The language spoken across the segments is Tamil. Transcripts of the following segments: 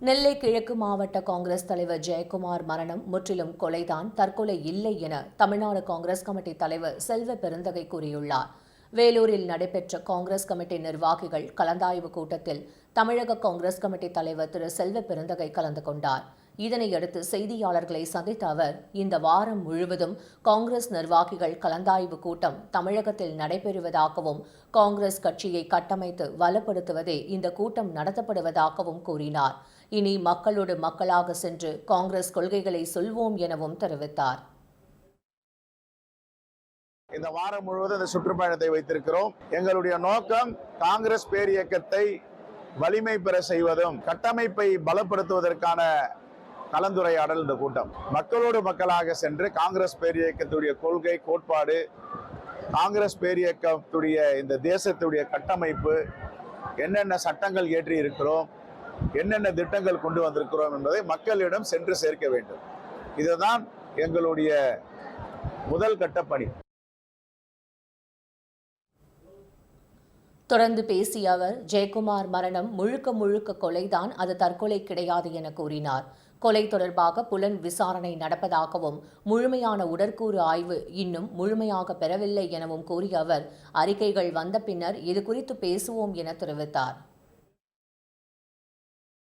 நெல்லை கிழக்கு மாவட்ட காங்கிரஸ் தலைவர் ஜெயக்குமார் மரணம் முற்றிலும் கொலைதான் தற்கொலை இல்லை என தமிழ்நாடு காங்கிரஸ் கமிட்டி தலைவர் செல்வ பெருந்தகை கூறியுள்ளார். வேலூரில் நடைபெற்ற காங்கிரஸ் கமிட்டி நிர்வாகிகள் கலந்தாய்வு கூட்டத்தில் தமிழக காங்கிரஸ் கமிட்டி தலைவர் திரு செல்வ பெருந்தகை கலந்து கொண்டார். இதனையடுத்து செய்தியாளர்களை சந்தித்த அவர் இந்த வாரம் முழுவதும் காங்கிரஸ் நிர்வாகிகள் கலந்தாய்வு கூட்டம் தமிழகத்தில் நடைபெறுவதாகவும் காங்கிரஸ் கட்சியை கட்டமைத்து வலுப்படுத்துவதே இந்த கூட்டம் நடத்தப்படுவதாகவும் கூறினார். இனி மக்களோடு மக்களாக சென்று காங்கிரஸ் கொள்கைகளை சொல்வோம் எனவும் தெரிவித்தார். இந்த வாரம் முழுவதும் இந்த சுற்றுப்பயணத்தை வைத்திருக்கிறோம். எங்களுடைய நோக்கம் காங்கிரஸ் பேரியக்கத்தை வலிமை பெற செய்வதும் கட்டமைப்பை பலப்படுத்துவதற்கான கலந்துரையாடல் இந்த கூட்டம். மக்களோடு மக்களாக சென்று காங்கிரஸ் பேரியக்கத்துடைய கொள்கை கோட்பாடு காங்கிரஸ் பேரியக்கத்துடைய இந்த தேசத்துடைய கட்டமைப்பு என்னென்ன சட்டங்கள் இயற்றி இருக்கிறோம் என்னென்ன திட்டங்கள் கொண்டு வந்திருக்கிறோம் என்பதை மக்களிடம் சென்று சேர்க்க வேண்டும். இதுதான் எங்களுடைய முதல் கட்ட பணி தொடர்ந்து பேசிய அவர் ஜெயக்குமார் மரணம் முழுக்க முழுக்க கொலைதான் அது தற்கொலை கிடையாது என கூறினார். கொலை தொடர்பாக புலன் விசாரணை நடப்பதாகவும் முழுமையான உடற்கூறு ஆய்வு இன்னும் முழுமையாக பெறவில்லை எனவும் கூறிய அவர் அறிக்கைகள் வந்த பின்னர் இது குறித்து பேசுவோம் என தெரிவித்தார்.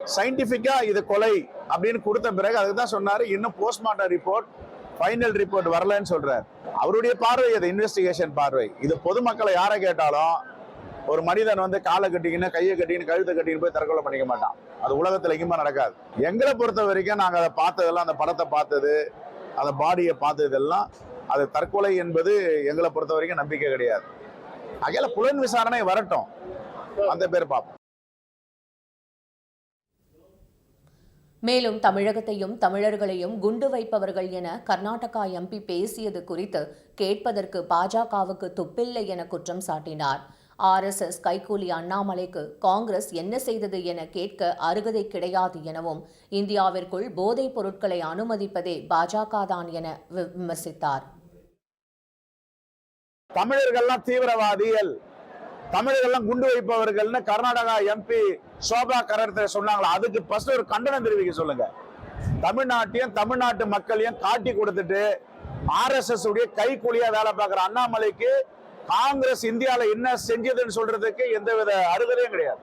சயின்டிபிக்கா இது கொலை அப்படின்னு கொடுத்த பிறகு அதுக்கு தான் சொன்னாரு. இன்னும் போஸ்ட்மார்ட்டம் ரிப்போர்ட் ஃபைனல் ரிப்போர்ட் வரலன்னு சொல்றாரு. அவருடைய பார்வை அது இன்வெஸ்டிகேஷன் பார்வை. இது பொதுமக்களை யாரை கேட்டாலும் ஒரு மனிதன் வந்து காலை கட்டிக்கின்னு கையை கட்டிக்கின்னு கழுத்தை கட்டிக்கின்னு போய் தற்கொலை பண்ணிக்க மாட்டான். அது உலகத்துல எங்கேயுமே நடக்காது. எங்களை பொறுத்த வரைக்கும் நாங்க அதை பார்த்ததெல்லாம் அந்த படத்தை பார்த்தது அந்த பாடியை பார்த்ததெல்லாம் அது தற்கொலை என்பது எங்களை பொறுத்த வரைக்கும் நம்பிக்கை கிடையாது. அகையில புலன் விசாரணை வரட்டும். அந்த பேர் பார்ப்போம். மேலும் தமிழகத்தையும் தமிழர்களையும் குண்டு வைப்பவர்கள் என கர்நாடகா எம்பி பேசியது குறித்து கேட்பதற்கு பாஜகவுக்கு துப்பில்லை என குற்றம் சாட்டினார். ஆர்எஸ்எஸ் கைகூலி அண்ணாமலைக்கு காங்கிரஸ் என்ன செய்தது என கேட்க அருகதை கிடையாது எனவும் இந்தியாவிற்குள் போதைப் பொருட்களை அனுமதிப்பதே பாஜக தான் என வி- விமர்சித்தார். தமிழர்கள்லாம் தீவிரவாதிகள். தமிழர்கள்லாம் குண்டு வைப்பவர்கள்னு கர்நாடகா எம்பி சோபா கரத்தை சொன்னாங்களா? அதுக்கு ஃபர்ஸ்ட் ஒரு கண்டனம் தெரிவிக்க சொல்லுங்க. தமிழ்நாட்டையும் தமிழ்நாட்டு மக்களையும் காட்டி கொடுத்துட்டு ஆர்எஸ்எஸ் உடைய கைக்கூலியா வேலை பார்க்குற அண்ணாமலைக்கு காங்கிரஸ் இந்தியால என்ன செஞ்சதுன்னு சொல்றதுக்கு எந்தவித அறுதலையும் கிடையாது.